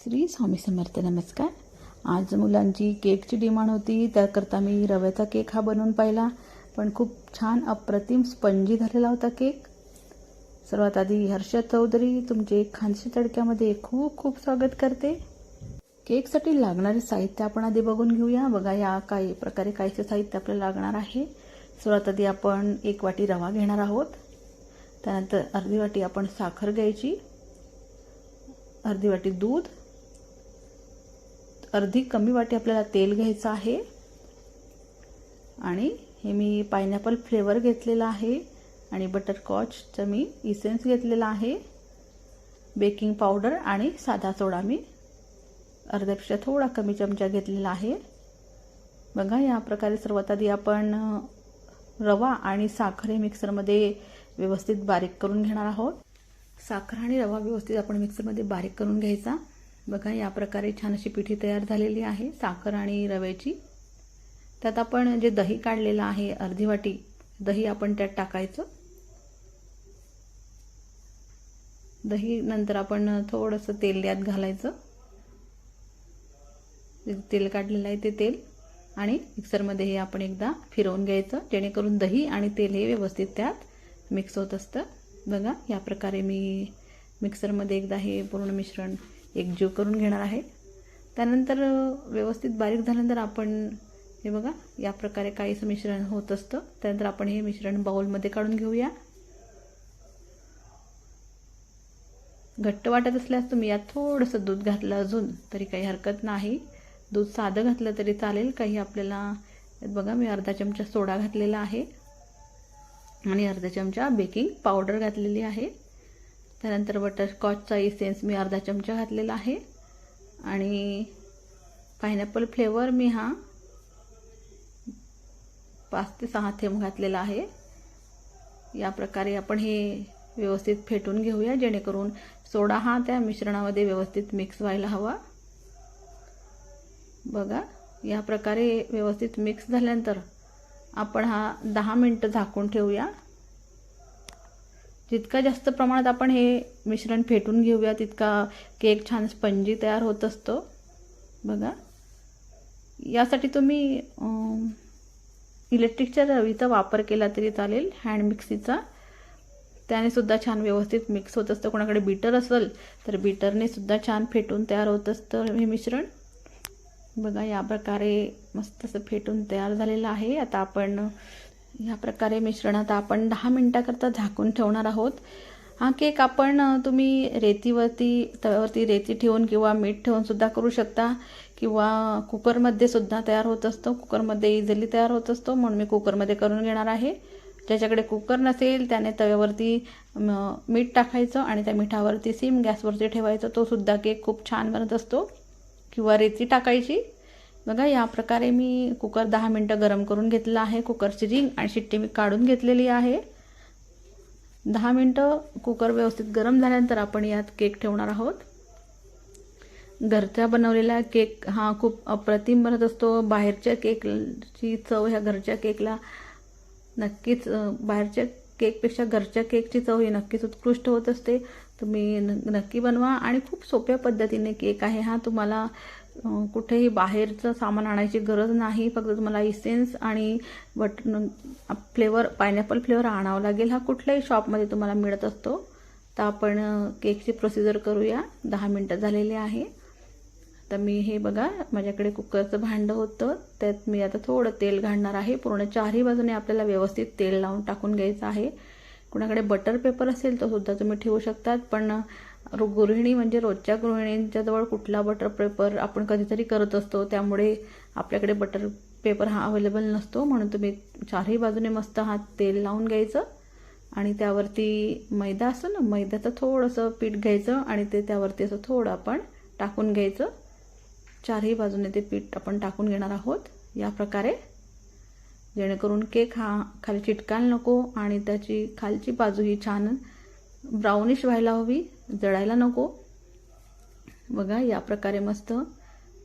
श्री स्वामी समर्थ नमस्कार. आज मुलांची केकची डिमांड होती त्याकरता मी रव्याचा केक हा बनवून पाहिला. पण खूप छान अप्रतिम स्पंजी झालेला होता केक. सर्वात आधी हर्षद चौधरी तुमचे खानशी तडक्यामध्ये खूप खूप स्वागत करते. केकसाठी लागणारे साहित्य आपण आधी बघून घेऊया. बघा या काही प्रकारे काहीचे साहित्य आपल्याला लागणार आहे. सर्वात आधी आपण एक वाटी रवा घेणार आहोत. त्यानंतर अर्धी वाटी आपण साखर घ्यायची. अर्धी वाटी दूध. अर्धी कमी वाटी आपल्याला तेल घ्यायचं आहे. आणि हे मी पायनॅपल फ्लेवर घेतलेला आहे. आणि बटरकॉचचं मी इसेन्स घेतलेला आहे. बेकिंग पावडर आणि साधा सोडा मी अर्ध्यापेक्षा थोडा कमी चमचा घेतलेला आहे. बघा या प्रकारे सर्वात आधी आपण रवा आणि साखर हे मिक्सरमध्ये व्यवस्थित बारीक करून घेणार आहोत. साखर आणि रवा व्यवस्थित आपण मिक्सरमध्ये बारीक करून घ्यायचा. बघा या प्रकारे छान अशी पिठी तयार झालेली आहे साखर आणि रव्याची. त्यात आपण जे दही काढलेलं आहे अर्धी वाटी दही आपण त्यात टाकायचं. दही नंतर आपण थोडंसं तेल यात घालायचं. तेल काढलेलं आहे ते तेल. आणि मिक्सरमध्ये हे आपण एकदा फिरवून घ्यायचं जेणेकरून दही आणि तेल हे व्यवस्थित त्यात मिक्स होत असतं. बघा या प्रकारे मी मिक्सरमध्ये एकदा हे पूर्ण मिश्रण एकजीव करून घेणार आहे. त्यानंतर व्यवस्थित बारीक झाल्यानंतर आपण हे बघा या प्रकारे काहीसं मिश्रण होत असतं. त्यानंतर आपण हे मिश्रण बाउलमध्ये काढून घेऊया. घट्ट वाटत असल्यास तुम्ही यात थोडंसं दूध घातलं अजून तरी काही हरकत नाही. दूध साधं घातलं तरी चालेल. काही आपल्याला बघा मी अर्धा चमचा सोडा घातलेला आहे. आणि अर्धा चमचा बेकिंग पावडर घातलेली आहे. त्यानंतर बटरस्कॉचचा इसेन्स मी अर्धा चमचा घातलेला आहे. आणि पायनॅपल फ्लेवर मी हा पाच ते सहा थेंब घातलेला आहे. या प्रकारे आपण हे व्यवस्थित फेटून घेऊया जेणेकरून सोडा हा त्या मिश्रणामध्ये व्यवस्थित मिक्स व्हायला हवा. बघा या प्रकारे व्यवस्थित मिक्स झाल्यानंतर आपण हा दहा मिनटं झाकून ठेवूया. जितका जास्त प्रमाणात आपण हे मिश्रण फेटून घेऊया तितका केक छान स्पंजी तयार होत असतो. बघा. यासाठी तुम्ही इलेक्ट्रिकच्या रवीचा वापर केला तरी चालेल हँड मिक्सीचा त्याने सुद्धा छान व्यवस्थित मिक्स होत असतं. कोणाकडे बीटर असेल तर बीटरने सुद्धा छान फेटून तयार होत असतं हे मिश्रण. बघा या प्रकारे मस्त असं फेटून तयार झालेलं आहे. आता आपण या प्रकारे मिश्रणात आपण दहा मिनटाकरता झाकून ठेवणार आहोत. हा केक आपण तुम्ही रेतीवरती तव्यावरती रेती ठेवून किंवा मीठ ठेवूनसुद्धा करू शकता किंवा कुकरमध्ये सुद्धा तयार होत असतो. कुकरमध्ये इझिली तयार होत असतो म्हणून मी कुकरमध्ये करून घेणार आहे. ज्याच्याकडे कुकर नसेल त्याने तव्यावरती मीठ टाकायचं आणि त्या मिठावरती सिम गॅसवरती ठेवायचं. तो सुद्धा केक खूप छान बनत असतो. किंवा रेती टाकायची. बघा या प्रकारे मी कुकर दहा मिनटं गरम करून घेतला आहे. कुकरची रिंग आणि शिट्टी मी काढून घेतलेली आहे. दहा मिनटं कुकर व्यवस्थित गरम झाल्यानंतर आपण यात केक ठेवणार आहोत. घरचा बनवलेला केक हा खूप अप्रतिम बनत असतो. बाहेरच्या केकची चव ह्या घरच्या केकला नक्कीच बाहेरच्या केकपेक्षा घरच्या केकची चव ही नक्कीच उत्कृष्ट होत असते. तुम्ही नक्की बनवा आणि खूप सोप्या पद्धतीने केक आहे हा. तुम्हाला कुठेही बाहेरचं सामान आणायची गरज नाही. फक्त तुम्हाला इसेन्स आणि बट फ्लेवर पायनॅपल फ्लेवर आणावं लागेल. हा कुठल्याही शॉपमध्ये तुम्हाला मिळत असतो. तर आपण केकची प्रोसिजर करूया. दहा मिनटं झालेली आहे. तर मी हे बघा माझ्याकडे कुकरचं भांडं होतं. त्यात मी आता थोडं तेल घालणार आहे. पूर्ण चारही बाजूने आपल्याला व्यवस्थित तेल लावून टाकून घ्यायचं आहे. कुणाकडे बटर पेपर असेल तो सुद्धा तुम्ही ठेवू शकतात. पण गृहिणी म्हणजे रोजच्या गृहिणींच्या जवळ कुठला बटर पेपर आपण कधीतरी करत असतो त्यामुळे आपल्याकडे बटर पेपर हा अवेलेबल नसतो. म्हणून तुम्ही चारही बाजूने मस्त हात तेल लावून घ्यायचं आणि त्यावरती मैदा असतो ना मैद्याचं थोडंसं पीठ घ्यायचं आणि ते त्यावरती असं थोडं आपण टाकून घ्यायचं. चारही बाजूने ते पीठ आपण टाकून घेणार आहोत. या प्रकारे. जेणेकरून केक हा खाली चिटकायला नको आणि त्याची खालची बाजू ही छान ब्राउनिश व्हायला हवी. जळायला नको. बघा या प्रकारे मस्त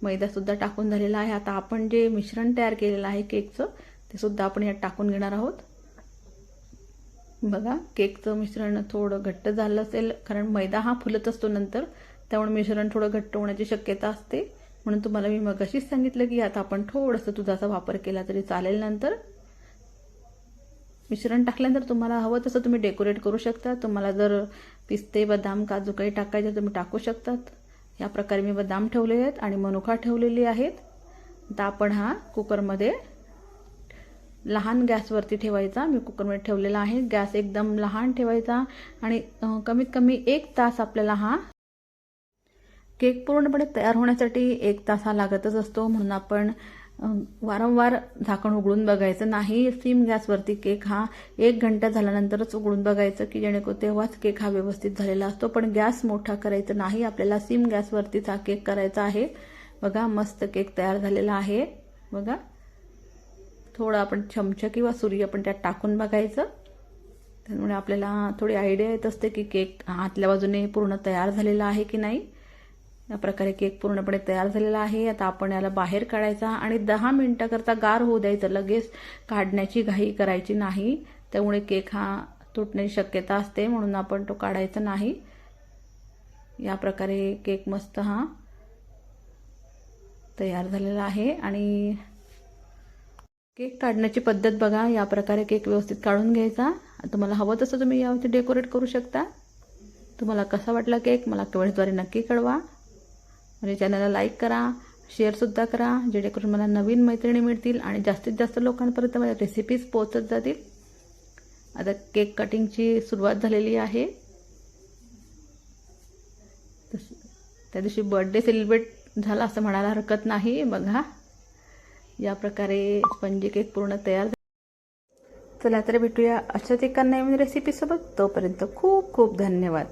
मैदासुद्धा टाकून झालेला आहे. आता आपण जे मिश्रण तयार केलेलं आहे केकचं ते सुद्धा आपण यात टाकून घेणार आहोत. बघा केकचं मिश्रण थोडं घट्ट झालं असेल कारण मैदा हा फुलत असतो नंतर त्यामुळे मिश्रण थोडं घट्ट होण्याची शक्यता असते. म्हणून तुम्हाला मी मगाशीच सांगितलं की आता आपण थोडंसं दुधाचा वापर केला तरी चालेल नंतर. मिश्रण टाकल्यानंतर तुम्हाला हवं तसं तुम्ही डेकोरेट करू शकता. तुम्हाला जर पिस्ते बदाम काजू काही टाकायचे तुम्ही टाकू शकतात. या प्रकारे मी बदाम ठेवले आहेत आणि मनुका ठेवलेली आहेत. आता आपण हा कुकरमध्ये लहान गॅसवरती ठेवायचा. मी कुकरमध्ये ठेवलेला आहे. गॅस एकदम लहान ठेवायचा आणि कमीत कमी एक तास आपल्याला हा केक पूर्णपणे तयार होण्यासाठी एक तास हा लागतच असतो. म्हणून आपण वारंवार झाकण उघडून बघायचं. नाही सिम गॅसवरती केक हा एक घंटा झाल्यानंतरच उघडून बघायचं की जेणेकरून तेव्हाच केक हा व्यवस्थित झालेला असतो. पण गॅस मोठा करायचा नाही. आपल्याला सिम गॅसवरतीच हा केक करायचा आहे. बघा मस्त केक तयार झालेला आहे. बघा थोडं आपण चमचा किंवा सुरी आपण त्यात टाकून बघायचं. त्यामुळे आपल्याला थोडी आयडिया येत असते की केक आतल्या बाजूने पूर्ण तयार झालेला आहे की नाही. या प्रकारे केक पूर्णपणे तयार झालेला आहे. आता आपण याला बाहेर काढायचा आणि दहा मिनिटाकरता गार होऊ द्यायचं. लगेच काढण्याची घाई करायची नाही. त्यामुळे केक हा तुटण्याची शक्यता असते. म्हणून आपण तो काढायचा नाही. या प्रकारे केक मस्त हा तयार झालेला आहे. आणि केक काढण्याची पद्धत बघा. या प्रकारे केक व्यवस्थित काढून घ्यायचा. तुम्हाला हवं तसं तुम्ही यावरती डेकोरेट करू शकता. तुम्हाला कसा वाटला केक? मला कमेंटद्वारे नक्की कळवा. म्हणजे चॅनलला लाईक करा शेअरसुद्धा करा जेणेकरून मला नवीन मैत्रिणी मिळतील आणि जास्तीत जास्त लोकांपर्यंत माझ्या रेसिपीज पोहोचत जातील. आता केक कटिंगची सुरुवात झालेली आहे. तस- त्या दिवशी बर्थडे सेलिब्रेट झाला असं म्हणायला हरकत नाही. बघा या प्रकारे स्पंजी केक पूर्ण तयार चला तर भेटूया अशाच एका नवीन रेसिपीसोबत तोपर्यंत खूप खूप धन्यवाद.